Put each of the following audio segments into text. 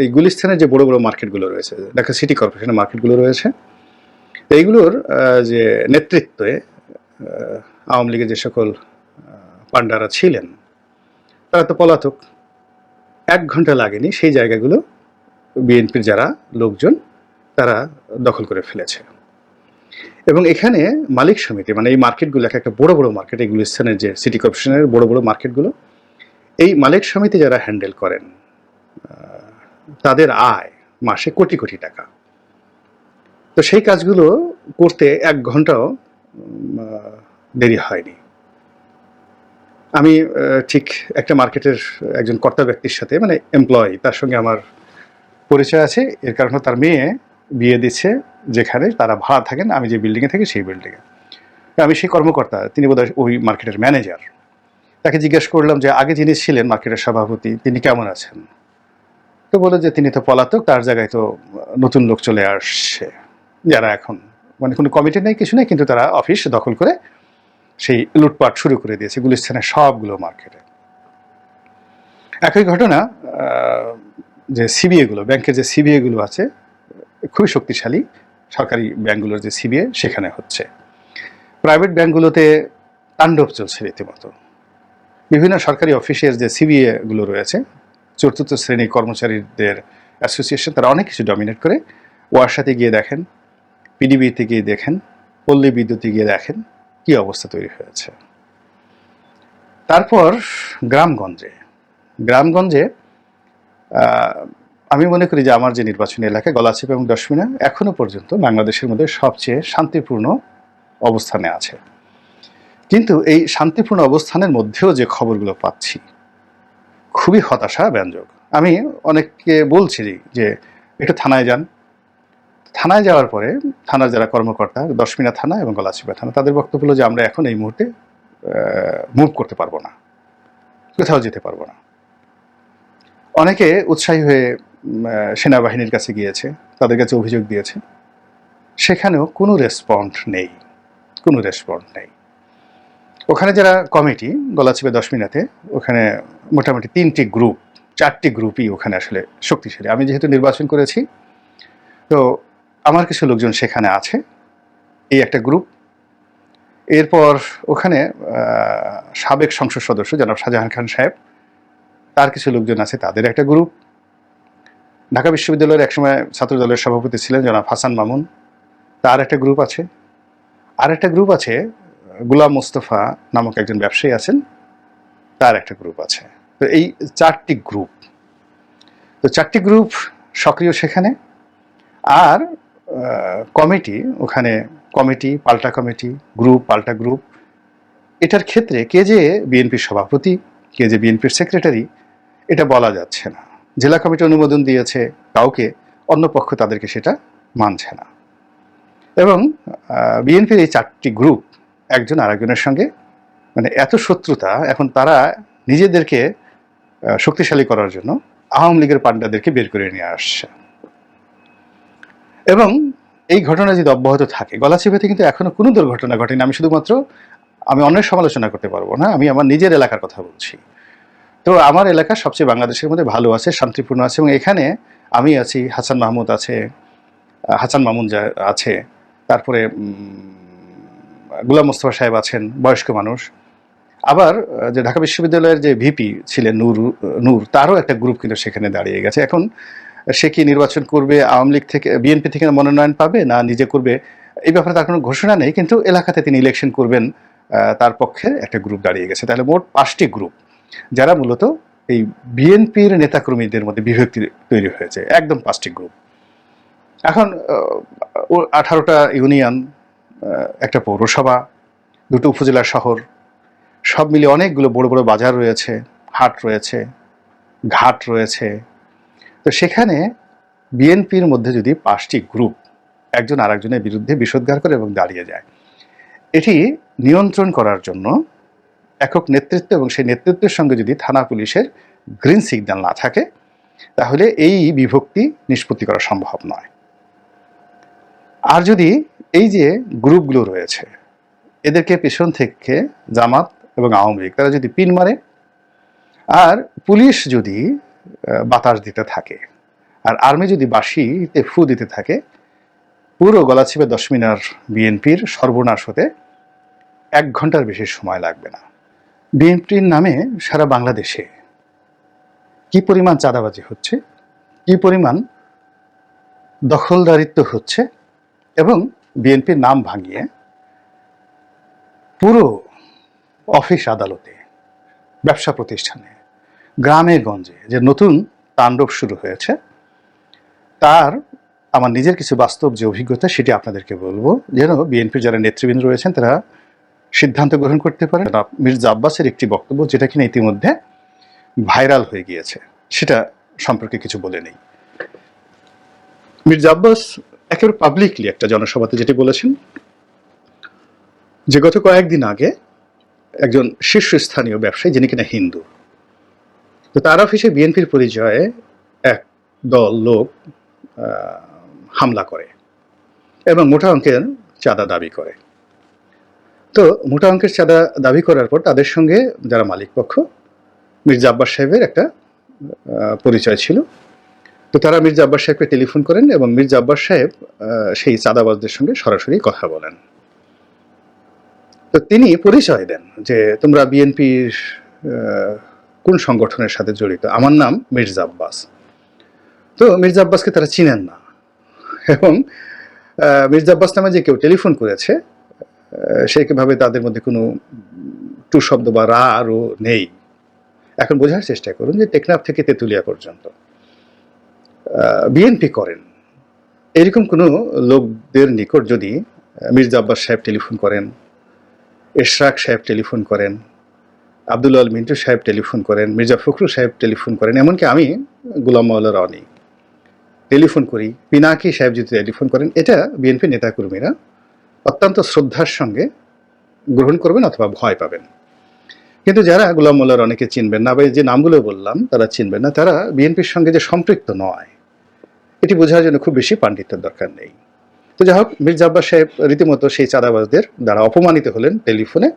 এই গুলিস্তানের যে বড় বড় মার্কেটগুলো রয়েছে ঢাকা সিটি কর্পোরেশনের মার্কেটগুলো রয়েছে এইগুলোর যে নেতৃত্বে আওয়ামী লীগের যে সকল আহ, পান্ডারা ছিলেন তারা তো পলাতক। এক ঘণ্টা লাগেনি সেই জায়গাগুলো বিএনপির যারা লোকজন তারা দখল করে ফেলেছে। এবং এখানে মালিক সমিতি মানে এই মার্কেটগুলো এক একটা বড় বড় মার্কেট এই গুলিস্তানের যে সিটি কর্পোরেশনের বড় বড় মার্কেটগুলো এই মালিক সমিতি যারা হ্যান্ডেল করেন তাদের আয় মাসে কোটি কোটি টাকা। তো সেই কাজগুলো করতে এক ঘন্টাও দেরি হয়নি। আমি ঠিক একটা মার্কেটের একজন কর্তা ব্যক্তির সাথে মানে এমপ্লয়ি তার সঙ্গে আমার পরিচয় আছে। এর কারণে তার মেয়ে বিয়ে দিচ্ছে, যেখানে তারা ভাড়া থাকেন, আমি যে বিল্ডিংয়ে থাকি সেই বিল্ডিংয়ে আমি সেই কর্মকর্তা, তিনি বোধহয় ওই মার্কেটের ম্যানেজার তাকে জিজ্ঞেস করলাম যে, আগে যিনি ছিলেন মার্কেটের সভাপতি, তিনি কেমন আছেন? তো বলে যে তিনি তো পলাতক, তার জায়গায় তো নতুন লোক চলে আসছে। যারা এখন মানে কোনো কমিটি নেই, কিছু নেই, কিন্তু তারা অফিস দখল করে সেই লুটপাট শুরু করে দিয়েছে, গুলিস্তানের সবগুলো মার্কেটে। একই ঘটনা যে সিবিএ গুলো ব্যাংকের যে সিবিএ গুলো আছে, খুবই শক্তিশালী, সরকারি ব্যাংকগুলোর যে সিবিএ, সেখানে হচ্ছে। প্রাইভেট ব্যাংকগুলোতে তাণ্ডব চলছে রীতিমতো। বিভিন্ন সরকারি অফিসের যে সিবিএ গুলো রয়েছে চতুর্থ শ্রেণি কর্মচারীদের অ্যাসোসিয়েশন তারা অনেক কিছু ডমিনেট করে। ওয়ারসাতে গিয়ে দেখেন, পিডিবিতে গিয়ে দেখেন, পল্লী বিদ্যুতে গিয়ে দেখেন কি অবস্থা তৈরি হয়েছে। তারপর গ্রামগঞ্জে গ্রামগঞ্জে আমি মনে করি যে আমার যে নির্বাচনী এলাকা গলাচিপ এবং দশমিনা এখনও পর্যন্ত বাংলাদেশের মধ্যে সবচেয়ে শান্তিপূর্ণ অবস্থানে আছে। কিন্তু এই শান্তিপূর্ণ অবস্থানের মধ্যেও যে খবরগুলো পাচ্ছি খুবই হতাশা, ব্যঞ্জক। আমি অনেককে বলছি যে, একটু থানায় যান। থানায় যাওয়ার পরে থানার যারা কর্মকর্তা, দশমিনা থানা এবং গলাচিপা থানা, তাদের বক্তব্য হলো যে, আমরা এখন এই মুহূর্তে মুভ করতে পারব না। কোথাও যেতে পারব না। অনেকে উৎসাহী হয়ে সেনাবাহিনীর কাছে গিয়েছে, তাদের কাছে অভিযোগ দিয়েছে। সেখানেও কোনো রেসপন্ড নেই। কোনো রেসপন্ড নেই। ওখানে যারা কমিটি, গলাচিপে দশ মিনাতে, ওখানে মোটামুটি তিনটি গ্রুপ চারটি গ্রুপই ওখানে আসলে শক্তিশালী। আমি যেহেতু নির্বাচন করেছি, তো আমার কিছু লোকজন সেখানে আছে, এই একটা গ্রুপ এরপর ওখানে সাবেক সংসদ সদস্য জনাব শাহজাহান খান সাহেব, তার কিছু লোকজন আছে, তাদের একটা গ্রুপ ঢাকা বিশ্ববিদ্যালয়ের একসময় ছাত্র দলের সভাপতি ছিলেন জনাব হাসান মামুন, তার একটা গ্রুপ আছে। আর একটা গ্রুপ আছে গুলাম মোস্তফা নামক একজন ব্যবসায়ী আছেন, তার একটা গ্রুপ আছে। তো এই চারটি গ্রুপ তো চারটি গ্রুপ সক্রিয় সেখানে, আর কমিটি ওখানে কমিটি পাল্টা কমিটি গ্রুপ পাল্টা গ্রুপ এটার ক্ষেত্রে কে যে বিএনপির সভাপতি, কে যে বিএনপির সেক্রেটারি এটা বলা যাচ্ছে না। জেলা কমিটি অনুমোদন দিয়েছে কাউকে, অন্য পক্ষ তাদেরকে সেটা মানছে না। এবং বিএনপির এই চারটি গ্রুপ একজন আরেকজনের সঙ্গে। মানে এত শত্রুতা, এখন তারা নিজেদেরকে শক্তিশালী করার জন্য আওয়ামী লীগের পান্ডাদেরকে বের করে নিয়ে আসছে। এবং এই ঘটনা যদি অব্যাহত থাকে গলাচিপাতে কিন্তু এখনও কোনো দুর্ঘটনা ঘটেনি। আমি শুধুমাত্র, আমি অন্যের সমালোচনা করতে পারব না, আমি আমার নিজের এলাকার কথা বলছি। তো আমার এলাকা সবচেয়ে বাংলাদেশের মধ্যে ভালো আছে, শান্তিপূর্ণ আছে এবং এখানে আমি আছি, হাসান মাহমুদ আছে হাসান মামুন আছে, তারপরে গুলাম মোস্তফা সাহেব আছেন, বয়স্ক মানুষ। আবার যে ঢাকা বিশ্ববিদ্যালয়ের যে ভিপি ছিলেন নূর নূর, তারও একটা গ্রুপ কিন্তু সেখানে দাঁড়িয়ে গেছে। এখন সে কি নির্বাচন করবে, আওয়ামী লীগ থেকে, বিএনপি থেকে মনোনয়ন পাবে, না নিজে করবে? এই ব্যাপারে তার কোনো ঘোষণা নেই, কিন্তু এলাকাতে তিনি ইলেকশন করবেন তার পক্ষে একটা গ্রুপ দাঁড়িয়ে গেছে। তাহলে মোট পাঁচটি গ্রুপ, যারা মূলত এই বিএনপির নেতাকর্মীদের মধ্যে বিভক্তি তৈরি হয়েছে। একদম পাঁচটি গ্রুপ। এখন আঠারোটা ইউনিয়ন একটা পৌরসভা, দুটো উপজেলা শহর, সব মিলিয়ে অনেকগুলো বড় বড় বাজার রয়েছে, হাট রয়েছে, ঘাট রয়েছে। তো সেখানে বিএনপির মধ্যে যদি পাঁচটি গ্রুপ একজন আরেকজনের বিরুদ্ধে বিষোদ্গার করে এবং দাঁড়িয়ে যায়, এটি নিয়ন্ত্রণ করার জন্য একক নেতৃত্ব এবং সেই নেতৃত্বের সঙ্গে যদি থানা পুলিশের গ্রিন সিগন্যাল না থাকে, তাহলে এই বিভক্তি নিষ্পত্তি করা সম্ভব নয়। আর যদি এই যে গ্রুপগুলো রয়েছে, এদেরকে পেছন থেকে জামাত এবং আওয়ামী লীগ, তারা যদি পিন মারে, আর পুলিশ যদি বাতাস দিতে থাকে, আর আর্মি যদি বাঁশিতে ফু দিতে থাকে, পুরো গলাচিপে দশ মিনার বিএনপির সর্বনাশ হতে এক ঘণ্টার বেশি সময় লাগবে না। বিএনপির নামে সারা বাংলাদেশে কি পরিমাণ চাঁদাবাজি হচ্ছে, কি পরিমাণ দখলদারিত্ব হচ্ছে, এবং বিএনপির নাম ভাঙিয়ে পুরো অফিস আদালতে, ব্যবসা প্রতিষ্ঠানে, গ্রামে গঞ্জে যে নতুন তাণ্ডব শুরু হয়েছে, তার আমার নিজের কিছু বাস্তব যে অভিজ্ঞতা সেটি আপনাদেরকে বলব। যেন বিএনপির যারা নেতৃবৃন্দ রয়েছেন, তারা সিদ্ধান্ত গ্রহণ করতে পারেন মির্জা আব্বাসের একটি বক্তব্য যেটা কিনা ইতিমধ্যে ভাইরাল হয়ে গিয়েছে, সেটা সম্পর্কে কিছু বলে নেই। মির্জা আব্বাস একেবারে পাবলিকলি একটা জনসভাতে যেটি বলেছেন, যে গত কয়েকদিন আগে একজন শীর্ষস্থানীয় ব্যবসায়ী, যিনি কিনা হিন্দু, তো তার অফিসে বিএনপির পরিচয়ে এক দল লোক হামলা করে এবং মোটা অঙ্কের চাঁদা দাবি করে। তো মোটা অঙ্কের চাঁদা দাবি করার পর তাদের সঙ্গে যারা মালিক পক্ষ মির্জা আব্বাস সাহেবের একটা পরিচয় ছিল। তো তারা মির্জা আব্বাস সাহেবকে টেলিফোন করেন এবং মির্জা আব্বাস সাহেব সেই চাঁদাবাজদের সঙ্গে সরাসরি কথা বলেন। তো তিনি পরিচয় দেন যে তোমরা বিএনপির কোন সংগঠনের সাথে জড়িত। আমার নাম মির্জা আব্বাস। তো মির্জা আব্বাসকে তারা চিনেন না। এবং মির্জা আব্বাস নামে যে কেউ টেলিফোন করেছে সেইভাবে তাদের মধ্যে কোনো টু শব্দ বা রা আরও নেই। এখন বোঝার চেষ্টা করুন যে টেকনাফ থেকে তেঁতুলিয়া পর্যন্ত। বিএনপি করেন। এরকম কোনো লোকদের নিকট যদি মির্জা আব্বাস সাহেব টেলিফোন করেন, এশরাক সাহেব টেলিফোন করেন, আব্দুল আল মিন্টু সাহেব টেলিফোন করেন, মির্জা ফখরুল সাহেব টেলিফোন করেন, এমনকি আমি গুলাম মাওলা রনি টেলিফোন করি, পিনাকি সাহেব যদি টেলিফোন করেন, এটা বিএনপি নেতাকর্মীরা অত্যন্ত শ্রদ্ধার সঙ্গে গ্রহণ করবেন অথবা ভয় পাবেন। কিন্তু যারা গুলাম মোল্লার অনেকে চিনবেন না, বা যে নামগুলো বললাম, তারা চিনবেন না, তারা বিএনপির সঙ্গে যে সম্পৃক্ত নয় এটি বোঝার জন্য খুব বেশি পাণ্ডিত্যের দরকার নেই। তো যাই হোক মির্জা আব্বাস সাহেব রীতিমতো সেই চাঁদাবাজদের দ্বারা অপমানিত হলেন টেলিফোনে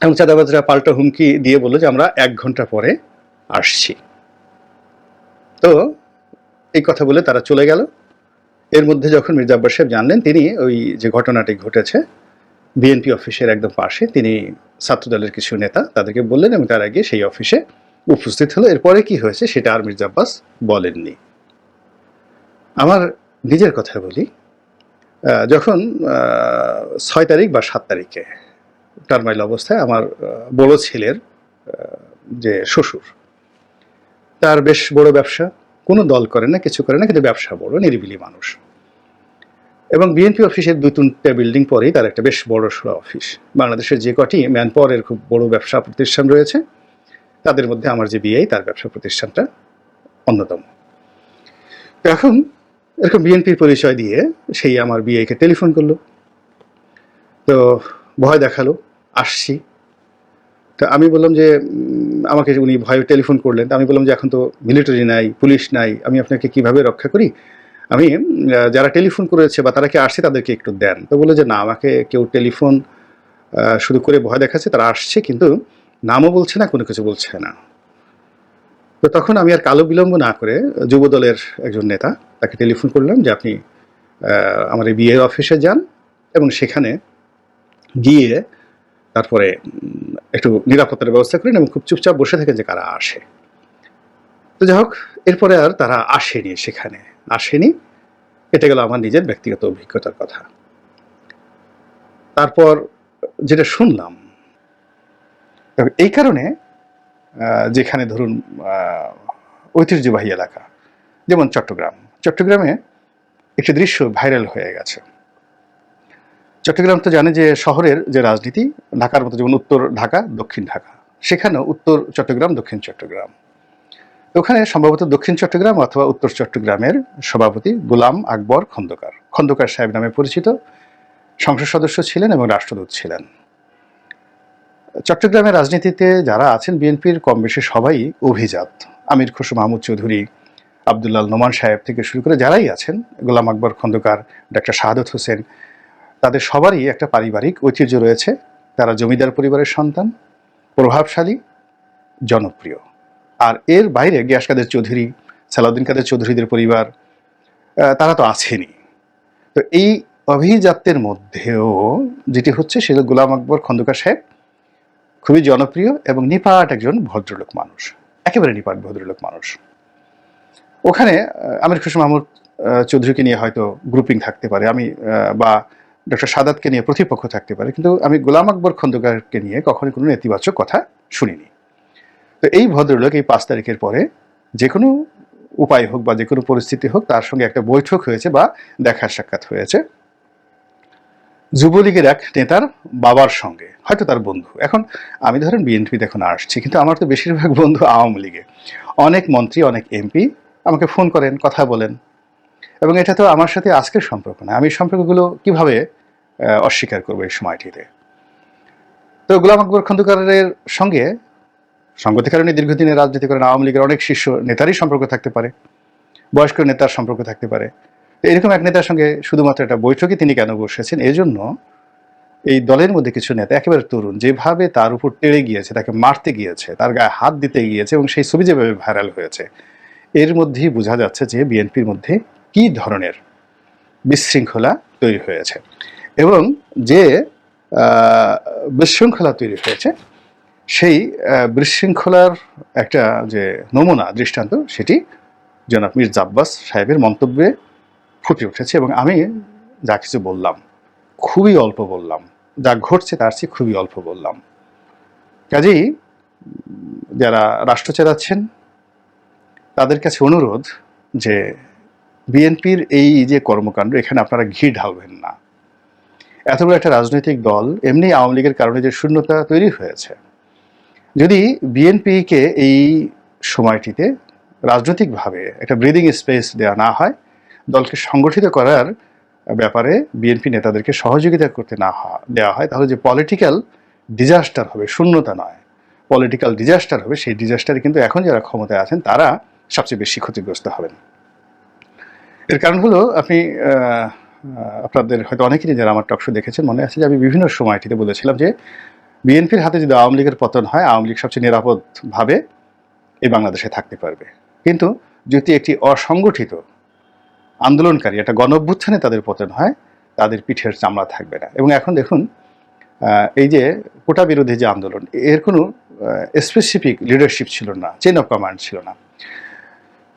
এবং চাঁদাবাজরা পাল্টা হুমকি দিয়ে বলল যে, আমরা এক ঘণ্টা পরে আসছি। তো এই কথা বলে তারা চলে গেল। এর মধ্যে যখন মির্জা আব্বাস সাহেব জানলেন, তিনি ওই যে ঘটনাটি ঘটেছে, বিএনপি অফিসের একদম পাশে, তিনি ছাত্রদলের কিছু নেতা তাদেরকে বললেন এবং তারা গিয়ে সেই অফিসে উপস্থিত হলো। এরপরে কি হয়েছে সেটা আর মির্জা আব্বাস বলেননি। আমার নিজের কথা বলি যখন ছয় তারিখ বা সাত তারিখে টার্মাইল অবস্থায় আমার বড় ছেলের যে শ্বশুর, তার বেশ বড় ব্যবসা, কোনো দল করে না, কিছু করে না, কিন্তু ব্যবসা বড়, নিরিবিলি মানুষ। এবং বিএনপি অফিসের দুই তিনটা বিল্ডিং পরেই তার একটা বেশ বড় সড়ো অফিস। বাংলাদেশের যে কটি ম্যান পাওয়ারের খুব বড় ব্যবসা প্রতিষ্ঠান রয়েছে, তাদের মধ্যে আমার যে বিআই তার ব্যবসা প্রতিষ্ঠানটা অন্যতম। এখন এরকম বিএনপির পরিচয় দিয়ে সেই আমার বিআইকে টেলিফোন করল। তো ভয় দেখাল, আসছি। তো আমি বললাম যে আমাকে উনি ভয় টেলিফোন করলেন। তো আমি বললাম যে, এখন তো মিলিটারি নাই পুলিশ নাই, আমি আপনাকে কীভাবে রক্ষা করি? আমি যারা টেলিফোন করেছে বা তারা কি আসছে তাদেরকে একটু দেন। তো বলল যে, না, আমাকে কেউ টেলিফোন শুরু করে ভয় দেখাচ্ছে, তারা আসছে, কিন্তু নামও বলছে না, কোনো কিছু বলছে না। তো তখন আমি আর কালো বিলম্ব না করে যুব দলের একজন নেতা, তাকে টেলিফোন করলাম যে আপনি আমার এই বিয়ের অফিসে যান এবং সেখানে গিয়ে তারপরে একটু নিরাপত্তার ব্যবস্থা করেন এবং খুব চুপচাপ বসে থাকেন যে কারা আসে। তো যাই হোক, এরপরে আর তারা আসেনি সেখানে, আসেনি। এটা গেল আমার নিজের ব্যক্তিগত অভিজ্ঞতার কথা। তারপর যেটা শুনলাম, এই কারণে যেখানে ধরুন ঐতিহ্যবাহী এলাকা, যেমন চট্টগ্রাম। চট্টগ্রামে একটি দৃশ্য ভাইরাল হয়ে গেছে। চট্টগ্রাম তো জানে যে শহরের যে রাজনীতি, ঢাকার মতো যেমন উত্তর ঢাকা, দক্ষিণ ঢাকা, সেখানেও উত্তর চট্টগ্রাম, দক্ষিণ চট্টগ্রাম। ওখানে সম্ভবত দক্ষিণ চট্টগ্রাম অথবা উত্তর চট্টগ্রামের সভাপতি গোলাম আকবর খন্দকার। খন্দকার সাহেব নামে পরিচিত। সংসদ সদস্য ছিলেন এবং রাষ্ট্রদূত ছিলেন। চট্টগ্রামের রাজনীতিতে যারা আছেন বিএনপির কম বেশি সবাই অভিজাত। আমির খুশু, মাহমুদ চৌধুরী, আবদুল্লাল নোমান সাহেব থেকে শুরু করে যারাই আছেন, গোলাম আকবর খন্দকার, ডাক্তার শাহাদত হোসেন, তাদের সবারই একটা পারিবারিক ঐতিহ্য রয়েছে। তারা জমিদার পরিবারের সন্তান, প্রভাবশালী, জনপ্রিয়। আর এর বাইরে গিয়াস কাদের চৌধুরী, সালাউদ্দিন কাদের চৌধুরীদের পরিবার তারা তো আছেনই। তো এই অভিজাত্যের মধ্যেও যেটি হচ্ছে সেটা গোলাম আকবর খন্দকার সাহেব খুবই জনপ্রিয় এবং নিপাট একজন ভদ্রলোক মানুষ, একেবারে নিপাট ভদ্রলোক মানুষ। ওখানে আমির খুশি মাহমুদ চৌধুরীকে নিয়ে হয়তো গ্রুপিং থাকতে পারে, আমি বা ডক্টর সাদাতকে নিয়ে প্রতিপক্ষ থাকতে পারে, কিন্তু আমি গোলাম আকবর খন্দকারকে নিয়ে কখনোই কোনো নেতিবাচক কথা শুনিনি। তো এই ভদ্রলোক এই পাঁচ তারিখের পরে যে কোনো উপায় হোক বা যে কোনো পরিস্থিতি হোক, তার সঙ্গে একটা বৈঠক হয়েছে বা দেখা সাক্ষাৎ হয়েছে। যুবলীগের এক নেতার বাবার সঙ্গে, হয়তো তার বন্ধু। এখন আমি ধরেন বিএনপিতে এখন আসছি, কিন্তু আমার তো বেশিরভাগ বন্ধু আওয়ামী লীগে। অনেক মন্ত্রী, অনেক এমপি আমাকে ফোন করেন, কথা বলেন। এবং এটা তো আমার সাথে আজকের সম্পর্ক না। আমি সম্পর্কগুলো কীভাবে অস্বীকার করব এই সময়টিতে? তো গোলাম আকবর খন্দকারের সঙ্গে সঙ্গতি কারণে দীর্ঘদিনের রাজনীতি করেন আওয়ামী লীগের অনেক শীর্ষ নেতারই সম্পর্ক থাকতে পারে। বয়স্ক নেতার সম্পর্ক থাকতে পারে। এরকম এক নেতার সঙ্গে শুধুমাত্র একটা বৈঠকে তিনি কেন বসেছেন? এজন্য এই দলের মধ্যে কিছু নেতা, একেবারে তরুণ, যেভাবে তার উপর টেড়ে গিয়েছে, তাকে মারতে গিয়েছে, তার গায়ে হাত দিতে গিয়েছে এবং সেই ছবি যেভাবে ভাইরাল হয়েছে, এর মধ্যেই বোঝা যাচ্ছে যে বিএনপির মধ্যে কি ধরনের বিশৃঙ্খলা তৈরি হয়েছে এবং যে বিশৃঙ্খলা তৈরি হয়েছে, সেই বিশৃঙ্খলার একটা যে নমুনা, দৃষ্টান্ত, সেটি জনাব মীর জাব্বাস সাহেবের মন্তব্যে ফুটে উঠেছে এবং আমি যা কিছু বললাম, খুবই অল্প বললাম। যা ঘটছে তার চেয়ে খুবই অল্প বললাম। কাজেই, যারা রাষ্ট্র চালাচ্ছেন, তাদের কাছে অনুরোধ যে, বিএনপির এই যে কর্মকাণ্ড, এখানে আপনারা ঘি ঢালবেন না। এত বড় একটা রাজনৈতিক দল, এমনি আওয়ামী লীগের কারণে যে শূন্যতা তৈরি হয়েছে। যদি বিএনপিকে এই সময়টিতে রাজনৈতিকভাবে একটা ব্রিদিং স্পেস দেওয়া না হয় দলকে সংগঠিত করার ব্যাপারে বিএনপি নেতাদেরকে সহযোগিতা করতে না দেওয়া হয়, তাহলে যে পলিটিক্যাল ডিজাস্টার হবে, শূন্যতা নয়। পলিটিক্যাল ডিজাস্টার হবে, সেই ডিজাস্টারে কিন্তু এখন যারা ক্ষমতায় আছেন, তারা সবচেয়ে বেশি ক্ষতিগ্রস্ত হবেন। এর কারণ হলো, আপনি আপনাদের হয়তো অনেকেরই যারা আমার টকশো দেখেছেন, মনে আছে যে আমি বিভিন্ন সময়টিতে বলেছিলাম যে বিএনপির হাতে যদি আওয়ামী লীগের পতন হয়, আওয়ামী লীগ সবচেয়ে নিরাপদভাবে এই বাংলাদেশে থাকতে পারবে। কিন্তু যদি একটি অসংগঠিত আন্দোলনকারী, একটা গণ অভ্যুত্থানে তাদের পতন হয়, তাদের পিঠের চামড়া থাকবে না। এবং এখন দেখুন এই যে কোটা বিরোধী যে আন্দোলন, এর কোনো স্পেসিফিক লিডারশিপ ছিল না চেন অফ কমান্ড ছিল না।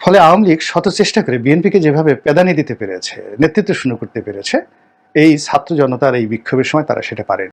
ফলে আওয়ামী লীগ শত চেষ্টা করে বিএনপিকে যেভাবে পেদানি দিতে পেরেছে, নেতৃত্ব শূন্য করতে পেরেছে, এই ছাত্র জনতার এই বিক্ষোভের সময় তারা সেটা পারে